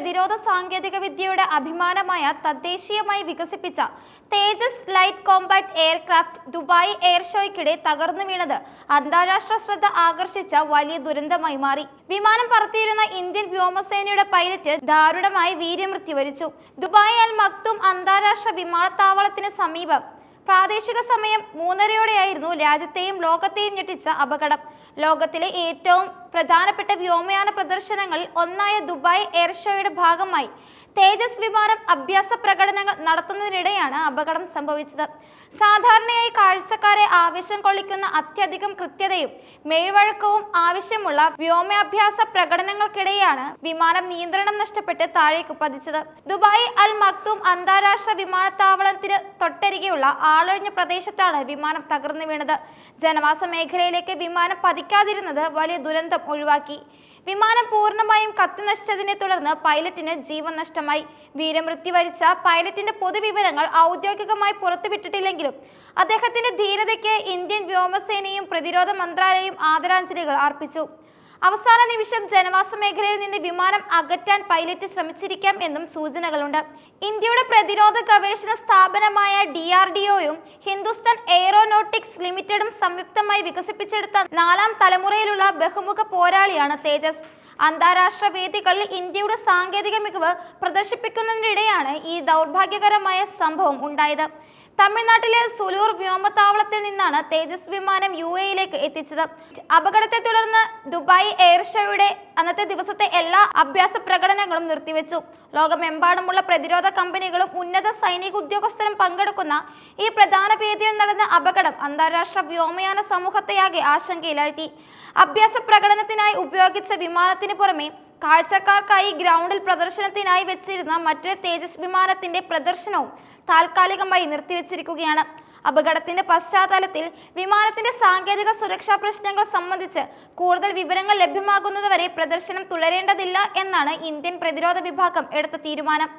പ്രതിരോധ സാങ്കേതിക വിദ്യയുടെ അഭിമാനമായ തദ്ദേശീയമായി വികസിപ്പിച്ച Tejas light compact aircraft Dubai air ഷോയ്ക്കിടെ തകർന്നു വീണത് അന്താരാഷ്ട്ര ശ്രദ്ധ ആകർഷിച്ച വലിയ ദുരന്തമായി മാറി. വിമാനം പറത്തിയിരുന്ന ഇന്ത്യൻ വ്യോമസേനയുടെ പൈലറ്റ് ദാരുണമായി വീര്യമൃത്യു വരിച്ചു. ദുബായ് അൽ മക്തും അന്താരാഷ്ട്ര വിമാനത്താവളത്തിന് സമീപം പ്രാദേശിക സമയം മൂന്നരയോടെയായിരുന്നു രാജ്യത്തെയും ലോകത്തെയും ഞെട്ടിച്ച അപകടം. ലോകത്തിലെ ഏറ്റവും പ്രധാനപ്പെട്ട വ്യോമയാന പ്രദർശനങ്ങളിൽ ഒന്നായ ദുബായ് എയർ ഷോയുടെ ഭാഗമായി തേജസ് വിമാനം അഭ്യാസ പ്രകടനങ്ങൾ നടത്തുന്നതിനിടെയാണ് അപകടം സംഭവിച്ചത്. സാധാരണയായി കാഴ്ചക്കാരെ ആവേശം കൊള്ളിക്കുന്ന അത്യധികം കൃത്യതയും മേൽവഴക്കവും ആവശ്യമുള്ള വ്യോമാഭ്യാസ പ്രകടനങ്ങൾക്കിടെയാണ് വിമാനം നിയന്ത്രണം നഷ്ടപ്പെട്ട് താഴേക്ക് പതിച്ചത്. ദുബായ് അൽ മക്തൂം അന്താരാഷ്ട്ര വിമാനത്താവളത്തിന് തൊട്ടരികെയുള്ള ആളൊഴിഞ്ഞ പ്രദേശത്താണ് വിമാനം തകർന്നു വീണത്. ജനവാസ മേഖലയിലേക്ക് വിമാനം പതിക്കാതിരുന്നത് വലിയ ദുരന്തം ഒഴിവാക്കി. വിമാനം പൂർണമായും കത്തിനശിച്ചതിനെ തുടർന്ന് പൈലറ്റിന് ജീവൻ നഷ്ടമായി. വീരമൃത്യു വരിച്ച പൈലറ്റിന്റെ പൊതുവിവരങ്ങൾ ഔദ്യോഗികമായി പുറത്തുവിട്ടിട്ടില്ലെങ്കിലും അദ്ദേഹത്തിന്റെ ധീരതയ്ക്ക് ഇന്ത്യൻ വ്യോമസേനയും പ്രതിരോധ മന്ത്രാലയവും ആദരാഞ്ജലികൾ അർപ്പിച്ചു. അവസാന നിമിഷം ജനവാസ മേഖലയിൽ നിന്ന് വിമാനം അകറ്റാൻ പൈലറ്റ് ശ്രമിച്ചിരിക്കാം എന്നും സൂചനകളുണ്ട്. ഇന്ത്യയുടെ പ്രതിരോധ ഗവേഷണ സ്ഥാപനമായ ഡി ആർ ഡി ഒയും ഹിന്ദുസ്ഥാൻ എയറോനോട്ടിക്സ് ലിമിറ്റഡും സംയുക്തമായി വികസിപ്പിച്ചെടുത്ത നാലാം തലമുറയിലുള്ള ബഹുമുഖ പോരാളിയാണ് തേജസ്. അന്താരാഷ്ട്ര വേദികളിൽ ഇന്ത്യയുടെ സാങ്കേതിക മികവ് പ്രദർശിപ്പിക്കുന്നതിനിടെയാണ് ഈ ദൗർഭാഗ്യകരമായ സംഭവം ഉണ്ടായത്. തമിഴ്നാട്ടിലെ സുലൂർ വ്യോമത്താവളത്തിൽ നിന്നാണ് തേജസ് വിമാനം യു എയിലേക്ക് എത്തിച്ചത്. അപകടത്തെ തുടർന്ന് ദുബായ് എയർ ഷോയുടെ അന്നത്തെ ദിവസത്തെ എല്ലാ അഭ്യാസ പ്രകടനങ്ങളും നിർത്തിവെച്ചു. ലോകമെമ്പാടുമുള്ള പ്രതിരോധ കമ്പനികളും ഉന്നത സൈനിക ഉദ്യോഗസ്ഥരും പങ്കെടുക്കുന്ന ഈ പ്രധാന വേദിയിൽ നടന്ന അപകടം അന്താരാഷ്ട്ര വ്യോമയാന സമൂഹത്തെയാകെ ആശങ്കയിലാഴ്ത്തി. അഭ്യാസ പ്രകടനത്തിനായി ഉപയോഗിച്ച വിമാനത്തിന് പുറമെ കാഴ്ചക്കാർക്കായി ഗ്രൗണ്ടിൽ പ്രദർശനത്തിനായി വെച്ചിരുന്ന മറ്റൊരു തേജസ് വിമാനത്തിന്റെ പ്രദർശനവും താൽക്കാലികമായി നിർത്തിവെച്ചിരിക്കുകയാണ്. അപകടത്തിന്റെ പശ്ചാത്തലത്തിൽ വിമാനത്തിന്റെ സാങ്കേതിക സുരക്ഷാ പ്രശ്നങ്ങൾ സംബന്ധിച്ച് കൂടുതൽ വിവരങ്ങൾ ലഭ്യമാകുന്നതുവരെ പ്രദർശനം തുടരേണ്ടതില്ല എന്നാണ് ഇന്ത്യൻ പ്രതിരോധ വിഭാഗം എടുത്ത തീരുമാനം.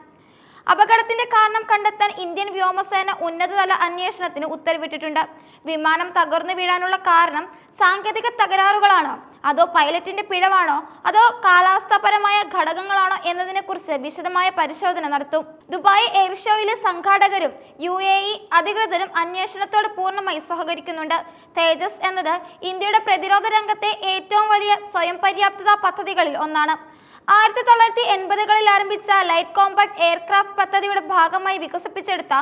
അപകടത്തിന്റെ കാരണം കണ്ടെത്താൻ ഇന്ത്യൻ വ്യോമസേന ഉന്നതതല അന്വേഷണത്തിന് ഉത്തരവിട്ടിട്ടുണ്ട്. വിമാനം തകർന്നു വീഴാനുള്ള കാരണം സാങ്കേതിക തകരാറുകളാണോ? അതോ പൈലറ്റിന്റെ പിഴവാണോ? അതോ കാലാവസ്ഥാപരമായ ഘടകങ്ങളാണോ? എന്നതിനെ കുറിച്ച് വിശദമായ പരിശോധന നടത്തും. ദുബായ് എയർ ഷോയിലെ സംഘാടകരും യു എ ഇ അധികൃതരും അന്വേഷണത്തോട് പൂർണമായി സഹകരിക്കുന്നുണ്ട്. തേജസ് എന്നത് ഇന്ത്യയുടെ പ്രതിരോധ രംഗത്തെ ഏറ്റവും വലിയ സ്വയം പര്യാപ്തതാ പദ്ധതികളിൽ ഒന്നാണ്. ആയിരത്തി തൊള്ളായിരത്തി എൺപതുകളിൽ ആരംഭിച്ച ലൈറ്റ് കോമ്പാക്ട് എയർക്രാഫ്റ്റ് പദ്ധതിയുടെ ഭാഗമായി വികസിപ്പിച്ചെടുത്ത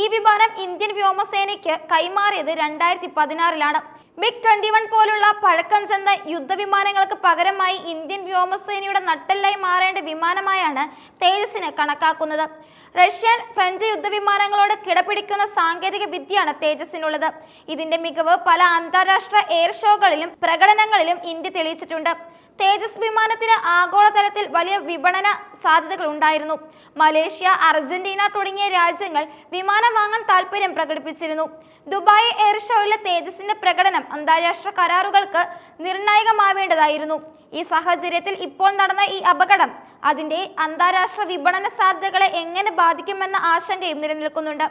ഈ വിമാനം ഇന്ത്യൻ വ്യോമസേനയ്ക്ക് കൈമാറിയത് രണ്ടായിരത്തി പതിനാറിലാണ് മിഗ് ട്വന്റി വൺ പോലുള്ള പഴക്കം ചെന്ന യുദ്ധവിമാനങ്ങൾക്ക് പകരമായി ഇന്ത്യൻ വ്യോമസേനയുടെ നട്ടെല്ലായി മാറേണ്ട വിമാനമായാണ് തേജസിനെ കണക്കാക്കുന്നത്. റഷ്യൻ ഫ്രഞ്ച് യുദ്ധവിമാനങ്ങളോട് കിടപിടിക്കുന്ന സാങ്കേതിക വിദ്യയാണ് തേജസിനുള്ളത് ഇതിന്റെ മികവ് പല അന്താരാഷ്ട്ര എയർ ഷോകളിലും പ്രകടനങ്ങളിലും ഇന്ത്യ തെളിയിച്ചിട്ടുണ്ട്. തേജസ് വിമാനത്തിന് ആഗോളതലത്തിൽ വലിയ വിപണന സാധ്യതകൾ ഉണ്ടായിരുന്നു. മലേഷ്യ അർജന്റീന തുടങ്ങിയ രാജ്യങ്ങൾ വിമാനം വാങ്ങാൻ താല്പര്യം പ്രകടിപ്പിച്ചിരുന്നു. ദുബായ് എയർ ഷോയിലെ തേജസിന്റെ പ്രകടനം അന്താരാഷ്ട്ര കരാറുകൾക്ക് നിർണായകമാവേണ്ടതായിരുന്നു. ഈ സാഹചര്യത്തിൽ ഇപ്പോൾ നടന്ന ഈ അപകടം അതിന്റെ അന്താരാഷ്ട്ര വിപണന സാധ്യതകളെ എങ്ങനെ ബാധിക്കുമെന്ന ആശങ്കയും നിലനിൽക്കുന്നുണ്ട്.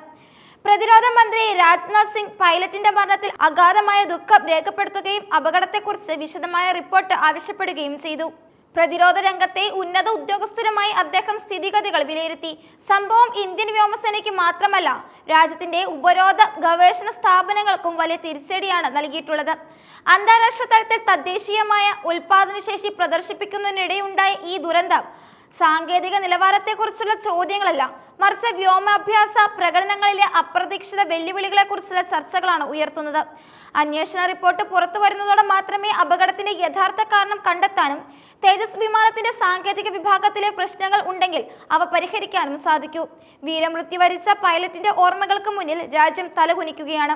പ്രതിരോധ മന്ത്രി രാജ്നാഥ് സിംഗ് പൈലറ്റിന്റെ മരണത്തിൽ അഗാധമായ ദുഃഖം രേഖപ്പെടുത്തുകയും അപകടത്തെക്കുറിച്ച് വിശദമായ റിപ്പോർട്ട് ആവശ്യപ്പെടുകയും ചെയ്തു. പ്രതിരോധ രംഗത്തെ ഉന്നത ഉദ്യോഗസ്ഥരുമായി അദ്ദേഹം സ്ഥിതിഗതികൾ വിലയിരുത്തി. സംഭവം ഇന്ത്യൻ വ്യോമസേനയ്ക്ക് മാത്രമല്ല രാജ്യത്തിന്റെ ഉപരോധ ഗവേഷണ സ്ഥാപനങ്ങൾക്കും വലിയ തിരിച്ചടിയാണ് നൽകിയിട്ടുള്ളത്. അന്താരാഷ്ട്ര തലത്തിൽ തദ്ദേശീയമായ ഉൽപാദനശേഷി പ്രദർശിപ്പിക്കുന്നതിനിടെയുണ്ടായ ഈ ദുരന്തം സാങ്കേതിക നിലവാരത്തെക്കുറിച്ചുള്ള ചോദ്യങ്ങളല്ല മറിച്ച് വ്യോമാഭ്യാസ പ്രകടനങ്ങളിലെ അപ്രതീക്ഷിത വെല്ലുവിളികളെക്കുറിച്ചുള്ള ചർച്ചകളാണ് ഉയർത്തുന്നത്. അന്വേഷണ റിപ്പോർട്ട് പുറത്തു വരുന്നതോടെ മാത്രമേ അപകടത്തിന്റെ യഥാർത്ഥ കാരണം കണ്ടെത്താനും തേജസ് വിമാനത്തിന്റെ സാങ്കേതിക വിഭാഗത്തിലെ പ്രശ്നങ്ങൾ ഉണ്ടെങ്കിൽ അവ പരിഹരിക്കാനും സാധിക്കൂ. വീരമൃത്യു വരിച്ച പൈലറ്റിന്റെ ഓർമ്മകൾക്ക് മുന്നിൽ രാജ്യം തലകുനിക്കുകയാണ്.